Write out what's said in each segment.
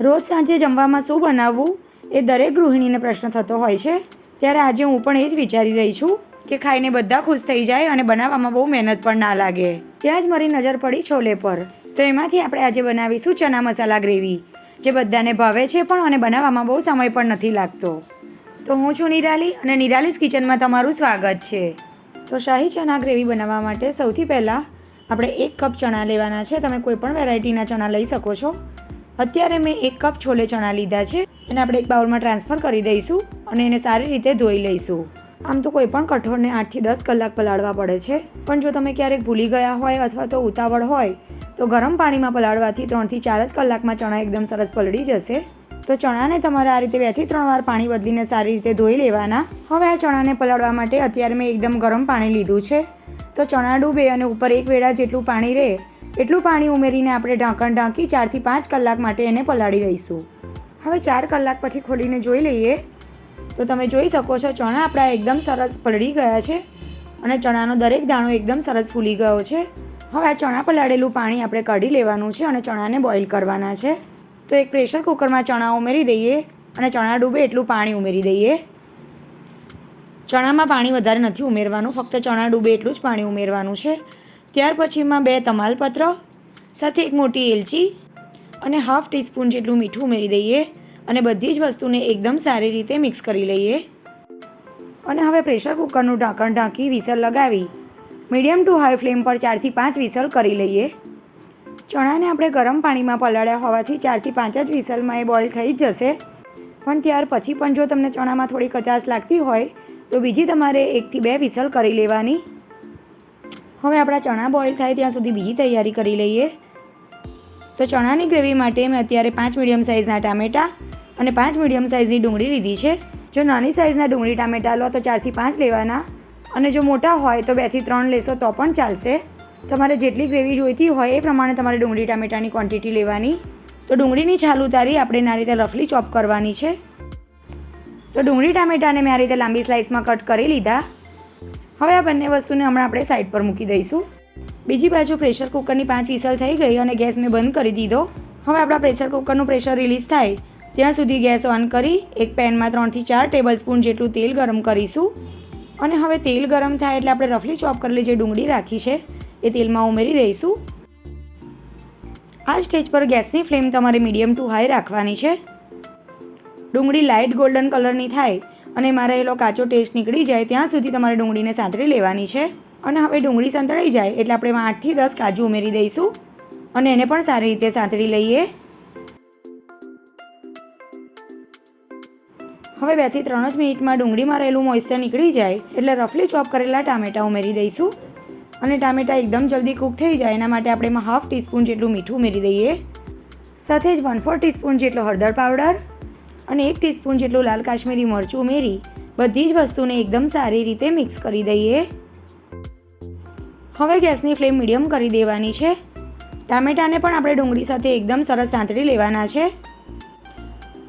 રોજ સાંજે જમવામાં શું બનાવવું એ દરેક ગૃહિણીને પ્રશ્ન થતો હોય છે. ત્યારે આજે હું પણ એ જ વિચારી રહી છું કે ખાઈને બધા ખુશ થઈ જાય અને બનાવવામાં બહુ મહેનત પણ ના લાગે. ત્યાં જ મારી નજર પડી છોલે પર. તો એમાંથી આપણે આજે બનાવીશું ચના મસાલા ગ્રેવી, જે બધાને ભાવે છે પણ અને બનાવવામાં બહુ સમય પણ નથી લાગતો. તો હું છું નિરાલી અને નિરાલીસ કિચનમાં તમારું સ્વાગત છે. તો શાહી ચના ગ્રેવી બનાવવા માટે સૌથી પહેલાં આપણે એક કપ ચણા લેવાના છે. તમે કોઈ પણ વેરાયટીના ચણા લઈ શકો છો. અત્યારે મેં એક કપ છોલે ચણા લીધા છે એને આપણે એક બાઉલમાં ટ્રાન્સફર કરી દઈશું અને એને સારી રીતે ધોઈ લઈશું. આમ તો કોઈ પણ કઠોળને આઠથી દસ કલાક પલાળવા પડે છે. પણ જો તમે ક્યારેક ભૂલી ગયા હોય અથવા તો ઉતાવળ હોય, તો ગરમ પાણીમાં પલાળવાથી ત્રણથી ચાર જ કલાકમાં ચણા એકદમ સરસ પલળી જશે. તો ચણાને તમારે આ રીતે બેથી ત્રણ વાર પાણી બદલીને સારી રીતે ધોઈ લેવાના. હવે આ ચણાને પલાળવા માટે અત્યારે મેં એકદમ ગરમ પાણી લીધું છે. તો ચણા ડૂબે અને ઉપર એક વેળા જેટલું પાણી રહે એટલું પાણી ઉમેરીને આપણે ઢાંકણ ઢાંકી ચારથી પાંચ કલાક માટે એને પલાળી દઈશું. હવે ચાર કલાક પછી ખોલીને જોઈ લઈએ. તો તમે જોઈ શકો છો ચણા આપણા એકદમ સરસ પલળી ગયા છે અને ચણાનો દરેક દાણો એકદમ સરસ ફૂલી ગયો છે. હવે આ ચણા પલાળેલું પાણી આપણે કાઢી લેવાનું છે અને ચણાને બોઇલ કરવાના છે. તો એક પ્રેશર કુકરમાં ચણા ઉમેરી દઈએ અને ચણા ડૂબે એટલું પાણી ઉમેરી દઈએ. ચણામાં પાણી વધારે નથી ઉમેરવાનું, ફક્ત ચણા ડૂબે એટલું જ પાણી ઉમેરવાનું છે. ત્યાર પછીમાં બે તમાલપત્ર, સાથે એક મોટી એલચી અને હાફ ટીસ્પૂન જેટલું મીઠું ઉમેરી દઈએ અને બધી જ વસ્તુને એકદમ સારી રીતે મિક્સ કરી લઈએ. અને હવે પ્રેશર કુકરનું ઢાંકણ ઢાંકી વિસલ લગાવી મીડિયમ ટુ હાઈ ફ્લેમ પર ચારથી પાંચ વિસલ કરી લઈએ. ચણાને આપણે ગરમ પાણીમાં પલાળ્યા હોવાથી ચારથી પાંચ જ વિસલમાં એ બોઇલ થઈ જ જશે. પણ ત્યાર પછી પણ જો તમને ચણામાં થોડી કચાશ લાગતી હોય તો બીજી તમારે એકથી બે વિસલ કરી લેવાની. હવે આપણા ચણા બોઇલ થાય ત્યાં સુધી બીજી તૈયારી કરી લઈએ. તો ચણાની ગ્રેવી માટે મેં અત્યારે પાંચ મીડિયમ સાઇઝના ટામેટાં અને પાંચ મીડિયમ સાઇઝની ડુંગળી લીધી છે. જો નાની સાઇઝના ડુંગળી ટામેટાં લો તો ચારથી પાંચ લેવાના અને જો મોટા હોય તો બેથી ત્રણ લેશો તો પણ ચાલશે. તમારે જેટલી ગ્રેવી જોઈતી હોય એ પ્રમાણે તમારે ડુંગળી ટામેટાની ક્વોન્ટિટી લેવાની. તો ડુંગળીની છાલ ઉતારી આપણે આ રીતે રફલી ચોપ કરવાની છે. તો ડુંગળી ટામેટાને મેં આ રીતે લાંબી સ્લાઇસમાં કટ કરી લીધા. હવે આ બંને વસ્તુને હમણાં આપણે સાઈડ પર મૂકી દઈશું. બીજી બાજુ પ્રેશર કુકરની પાંચ વિસલ થઈ ગઈ અને ગેસ મેં બંધ કરી દીધો. હવે આપણા પ્રેશર કુકરનું પ્રેશર રિલીઝ થાય. ત્યાં સુધી ગેસ ઓન કરી એક પેનમાં ત્રણથી ચાર ટેબલ સ્પૂન જેટલું તેલ ગરમ કરીશું. અને હવે તેલ ગરમ થાય એટલે આપણે રફલી ચોપ કરેલી જે ડુંગળી રાખી છે, એ તેલમાં ઉમેરી દઈશું. આ સ્ટેજ પર ગેસની ફ્લેમ તમારે મીડિયમ ટુ હાઈ રાખવાની છે. ડુંગળી લાઇટ ગોલ્ડન કલરની થાય અને મારે એલો કાચો ટેસ્ટ નીકળી જાય ત્યાં સુધી તમારે ડુંગળીને સાંતળી લેવાની છે. અને હવે ડુંગળી સંતળાઈ જાય એટલે આપણે એમાં આઠથી દસ કાજુ ઉમેરી દઈશું. અને એને પણ સારી રીતે સાંતળી લઈએ. હવે બેથી ત્રણ જ મિનિટમાં ડુંગળીમાં રહેલું મોઇસ્ચર નીકળી જાય એટલે રફલી ચોપ કરેલા ટામેટાં ઉમેરી દઈશું. અને ટામેટાં એકદમ જલ્દી કૂક થઈ જાય એના માટે આપણે એમાં હાફ ટીસ્પૂન જેટલું મીઠું ઉમેરી દઈએ. સાથે જ વન ફોર ટીસ્પૂન જેટલો હળદર પાવડર અને એક ટીસ્પૂન જેટલું લાલ કાશ્મીરી મરચું ઉમેરી બધી જ વસ્તુને એકદમ સારી રીતે મિક્સ કરી દઈએ. હવે ગેસની ફ્લેમ મીડિયમ કરી દેવાની છે. ટામેટાને પણ આપણે ડુંગળી સાથે એકદમ સરસ સાંતળી લેવાના છે.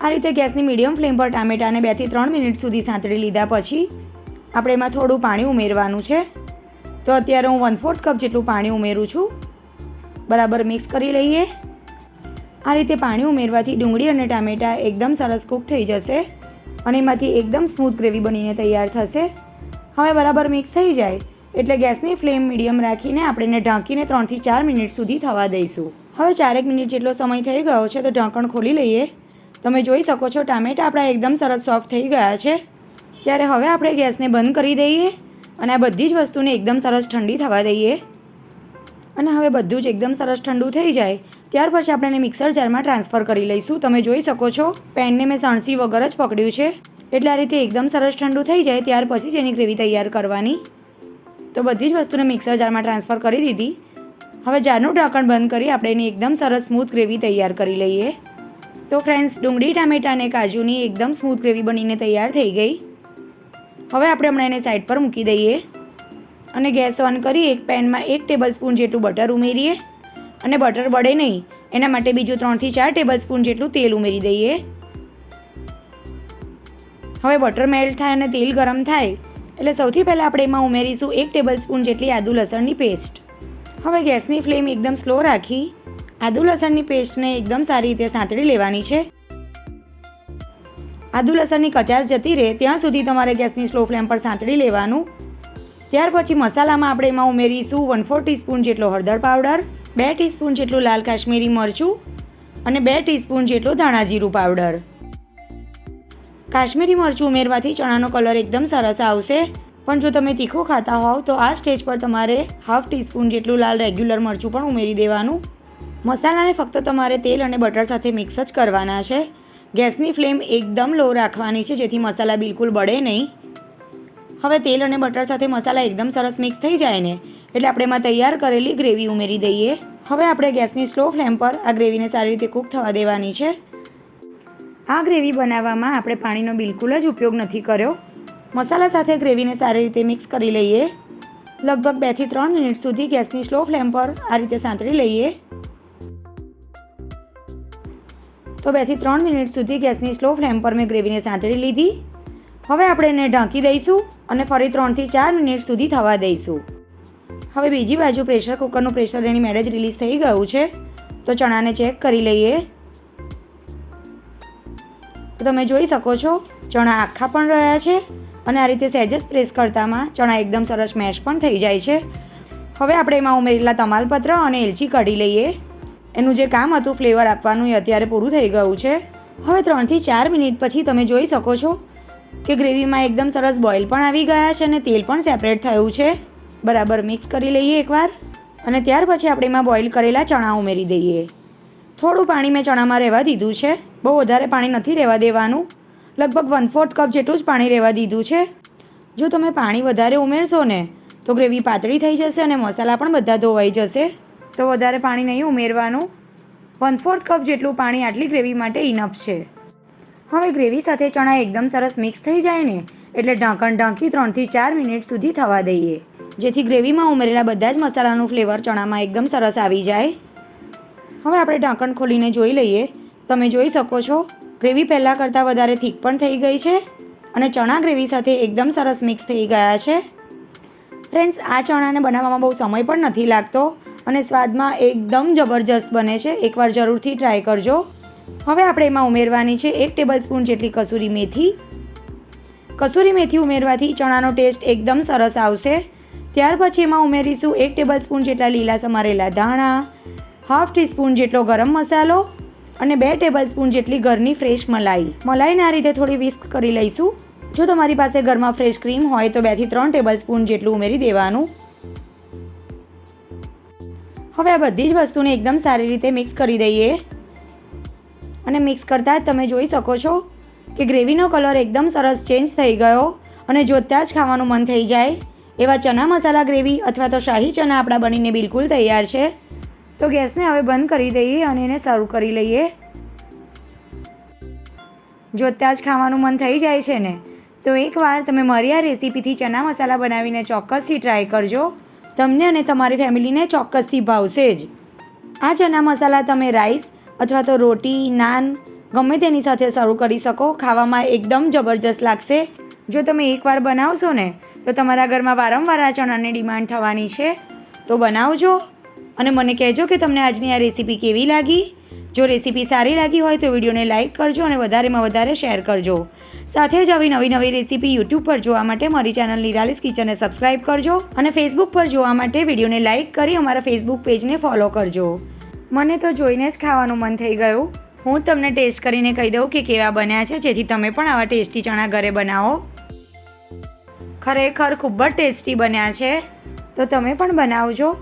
આ રીતે ગેસની મીડિયમ ફ્લેમ પર ટામેટાને બેથી ત્રણ મિનિટ સુધી સાંતળી લીધા પછી આપણે એમાં થોડું પાણી ઉમેરવાનું છે. તો અત્યારે હું વન ફોર્થ કપ જેટલું પાણી ઉમેરું છું. બરાબર મિક્સ કરી લઈએ. આ રીતે પાણી ઉમેરવાથી ડુંગળી અને ટામેટાં એકદમ સરસ કૂક થઈ જશે અને એમાંથી એકદમ સ્મૂથ ગ્રેવી બનીને તૈયાર થશે. હવે બરાબર મિક્સ થઈ જાય એટલે ગેસની ફ્લેમ મીડિયમ રાખીને આપણે એને ઢાંકીને ત્રણથી ચાર મિનિટ સુધી થવા દઈશું. હવે ચારેક મિનિટ જેટલો સમય થઈ ગયો છે તો ઢાંકણ ખોલી લઈએ. તમે જોઈ શકો છો ટામેટા આપણા એકદમ સરસ સોફ્ટ થઈ ગયા છે. ત્યારે હવે આપણે ગેસને બંધ કરી દઈએ અને આ બધી જ વસ્તુને એકદમ સરસ ઠંડી થવા દઈએ. અને હવે બધું જ એકદમ સરસ ઠંડુ થઈ જાય ત્યાર પછી આપણે એને મિક્સર જારમાં ટ્રાન્સફર કરી લઈશું. તમે જોઈ શકો છો પેનને મેં સણસી વગર જ પકડ્યું છે. એટલે આ રીતે એકદમ સરસ ઠંડુ થઈ જાય, ત્યાર પછી જ એની ગ્રેવી તૈયાર કરવાની. તો બધી જ વસ્તુને મિક્સર જારમાં ટ્રાન્સફર કરી દીધી. હવે જારનું ઢાંકણ બંધ કરી આપણે એની એકદમ સરસ સ્મૂથ ગ્રેવી તૈયાર કરી લઈએ. તો ફ્રેન્ડ્સ ડુંગળી, ટામેટા અને કાજુની એકદમ સ્મૂથ ગ્રેવી બનીને તૈયાર થઈ ગઈ. હવે આપણે હમણાં એને સાઈડ પર મૂકી દઈએ. અને ગેસ ઓન કરી એક પેનમાં એક ટેબલ સ્પૂન જેટલું બટર ઉમેરીએ. અને બટર બળે નહીં. એના માટે બીજું ત્રણથી ચાર ટેબલ સ્પૂન જેટલું તેલ ઉમેરી દઈએ. હવે બટર મેલ્ટ થાય અને તેલ ગરમ થાય. એટલે સૌથી પહેલાં આપણે એમાં ઉમેરીશું એક ટેબલ સ્પૂન જેટલી આદુ લસણની પેસ્ટ. હવે ગેસની ફ્લેમ એકદમ સ્લો રાખી. આદુ લસણની પેસ્ટને એકદમ સારી રીતે સાંતળી લેવાની છે. આદુ લસણની કચાશ જતી રહે ત્યાં સુધી તમારે ગેસની સ્લો ફ્લેમ પર સાંતળી લેવાનું. ત્યાર પછી મસાલામાં આપણે એમાં ઉમેરીશું વન ફોર ટીસ્પૂન જેટલો હળદર પાવડર બે ટીસ્પૂન જેટલું લાલ કાશ્મીરી મરચું અને બે ટીસ્પૂન જેટલું ધાણા જીરું પાવડર. કાશ્મીરી મરચું ઉમેરવાથી ચણાનો કલર એકદમ સરસ આવશે. પણ જો તમે તીખું ખાતા હોવ, તો આ સ્ટેજ પર તમારે હાફ ટીસ્પૂન જેટલું લાલ રેગ્યુલર મરચું પણ ઉમેરી દેવાનું. મસાલાને ફક્ત તમારે તેલ અને બટર સાથે મિક્સ જ કરવાના છે. ગેસની ફ્લેમ એકદમ લો રાખવાની છે, જેથી મસાલા બિલકુલ બળે નહીં. હવે તેલ અને બટર સાથે મસાલા એકદમ સરસ મિક્સ થઈ જાય ને એટલે આપણે એમાં તૈયાર કરેલી ગ્રેવી ઉમેરી દઈએ. હવે આપણે ગેસની સ્લો ફ્લેમ પર આ ગ્રેવીને સારી રીતે કૂક થવા દેવાની છે. આ ગ્રેવી બનાવવામાં આપણે પાણીનો બિલકુલ જ ઉપયોગ નથી કર્યો. મસાલા સાથે ગ્રેવીને સારી રીતે મિક્સ કરી લઈએ. લગભગ બેથી ત્રણ મિનિટ સુધી ગેસની સ્લો ફ્લેમ પર આ રીતે સાંતળી લઈએ. તો બેથી ત્રણ મિનિટ સુધી ગેસની સ્લો ફ્લેમ પર મેં ગ્રેવીને સાંતળી લીધી. હવે આપણે એને ઢાંકી દઈશું અને ફરી ત્રણથી ચાર મિનિટ સુધી થવા દઈશું. હવે બીજી બાજુ પ્રેશર કુકરનું પ્રેશર એની મેરેજ રિલીઝ થઈ ગયું છે, તો ચણાને ચેક કરી લઈએ. તો તમે જોઈ શકો છો, ચણા આખા પણ રહ્યા છે અને આ રીતે સહેજ જ પ્રેસ કરતામાં ચણા એકદમ સરસ મેશ પણ થઈ જાય છે. હવે આપણે એમાં ઉમેરેલા તમાલપત્ર અને એલચી કાઢી લઈએ. એનું જે કામ હતું ફ્લેવર આપવાનું એ અત્યારે પૂરું થઈ ગયું છે. હવે ત્રણથી ચાર મિનિટ પછી તમે જોઈ શકો છો કે ગ્રેવીમાં એકદમ સરસ બોઇલ પણ આવી ગયા છે અને તેલ પણ સેપરેટ થયું છે. બરાબર મિક્સ કરી લઈએ એકવાર અને ત્યાર પછી આપણે એમાં બોઇલ કરેલા ચણા ઉમેરી દઈએ. થોડું પાણી મેં ચણામાં રહેવા દીધું છે. બહુ વધારે પાણી નથી રહેવા દેવાનું. લગભગ વન ફોર્થ કપ જેટલું જ પાણી રહેવા દીધું છે. જો તમે પાણી વધારે ઉમેરશો ને, તો ગ્રેવી પાતળી થઈ જશે અને મસાલા પણ બધા ધોવાઈ જશે. તો વધારે પાણી નહીં ઉમેરવાનું. વન ફોર્થ કપ જેટલું પાણી આટલી ગ્રેવી માટે ઇનફ છે. હવે ગ્રેવી સાથે ચણા એકદમ સરસ મિક્સ થઈ જાય ને, એટલે ઢાંકણ ઢાંકી ત્રણથી ચાર મિનિટ સુધી થવા દઈએ. જેથી ગ્રેવીમાં ઉમેરેલા બધા જ મસાલાનું ફ્લેવર ચણામાં એકદમ સરસ આવી જાય. હવે આપણે ઢાંકણ ખોલીને જોઈ લઈએ. તમે જોઈ શકો છો, ગ્રેવી પહેલાં કરતાં વધારે થીક પણ થઈ ગઈ છે અને ચણા ગ્રેવી સાથે એકદમ સરસ મિક્સ થઈ ગયા છે. ફ્રેન્ડ્સ, આ ચણાને બનાવવામાં બહુ સમય પણ નથી લાગતો અને સ્વાદમાં એકદમ જબરજસ્ત બને છે. એકવાર જરૂરથી ટ્રાય કરજો. હવે આપણે એમાં ઉમેરવાની છે એક ટેબલ સ્પૂન જેટલી કસૂરી મેથી. કસૂરી મેથી ઉમેરવાથી ચણાનો ટેસ્ટ એકદમ સરસ આવશે. ત્યાર પછી એમાં ઉમેરીશું એક ટેબલ સ્પૂન જેટલા લીલા સમારેલા ધાણા, હાફ ટીસ્પૂન જેટલો ગરમ મસાલો અને બે ટેબલ સ્પૂન જેટલી ઘરની ફ્રેશ મલાઈ. મલાઈને આ રીતે થોડી વિસ્ક કરી લઈશું. જો તમારી પાસે ઘરમાં ફ્રેશ ક્રીમ હોય તો બેથી ત્રણ ટેબલ સ્પૂન જેટલું ઉમેરી દેવાનું. હવે આ બધી જ વસ્તુને એકદમ સારી રીતે મિક્સ કરી દઈએ. અને મિક્સ કરતાં જ તમે જોઈ શકો છો કે ગ્રેવીનો કલર એકદમ સરસ ચેન્જ થઈ ગયો અને જોતાં જ ખાવાનું મન થઈ જાય. એવા ચના મસાલા ગ્રેવી અથવા તો શાહી ચના આપણા બનીને બિલકુલ તૈયાર છે. તો ગેસને હવે બંધ કરી દઈએ અને એને સર્વ કરી લઈએ. જોતાં જ ખાવાનું મન થઈ જાય છે ને, તો એકવાર તમે મારી આ રેસીપીથી ચના મસાલા બનાવીને ચોક્કસથી ટ્રાય કરજો. તમને અને તમારી ફેમિલીને ચોક્કસથી ભાવશે જ. આ ચના મસાલા તમે રાઈસ અથવા તો રોટી, નાન, ગમે તેની સાથે શરૂ કરી શકો. ખાવામાં એકદમ જબરજસ્ત લાગશે. જો તમે એકવાર બનાવશો ને તો તમારા ઘરમાં વારંવાર આ ચણાની ડિમાન્ડ થવાની છે? તો બનાવજો. અને મને કહેજો કે તમને આજની આ રેસીપી કેવી લાગી? જો રેસીપી સારી લાગી હોય તો વિડીયોને લાઇક કરજો અને વધારેમાં વધારે શેર કરજો. સાથે જ આવી નવી નવી રેસીપી યુટ્યુબ પર જોવા માટે મારી ચેનલ નિરાલીસ કિચનને સબસ્ક્રાઇબ કરજો અને ફેસબુક પર જોવા માટે વિડીયોને લાઇક કરી અમારા ફેસબુક પેજને ફોલો કરજો. મને તો જોઈને જ ખાવાનું મન થઈ ગયું. હું તમને ટેસ્ટ કરીને કહી દઉં કે કેવા બન્યા છે, જેથી તમે પણ આવા ટેસ્ટી ચણા ઘરે બનાવો. ખરેખર ખૂબ જ ટેસ્ટી બન્યા છે. તો તમે પણ બનાવજો.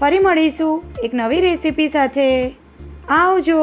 ફરી મળીશું એક નવી રેસીપી સાથે. આવજો.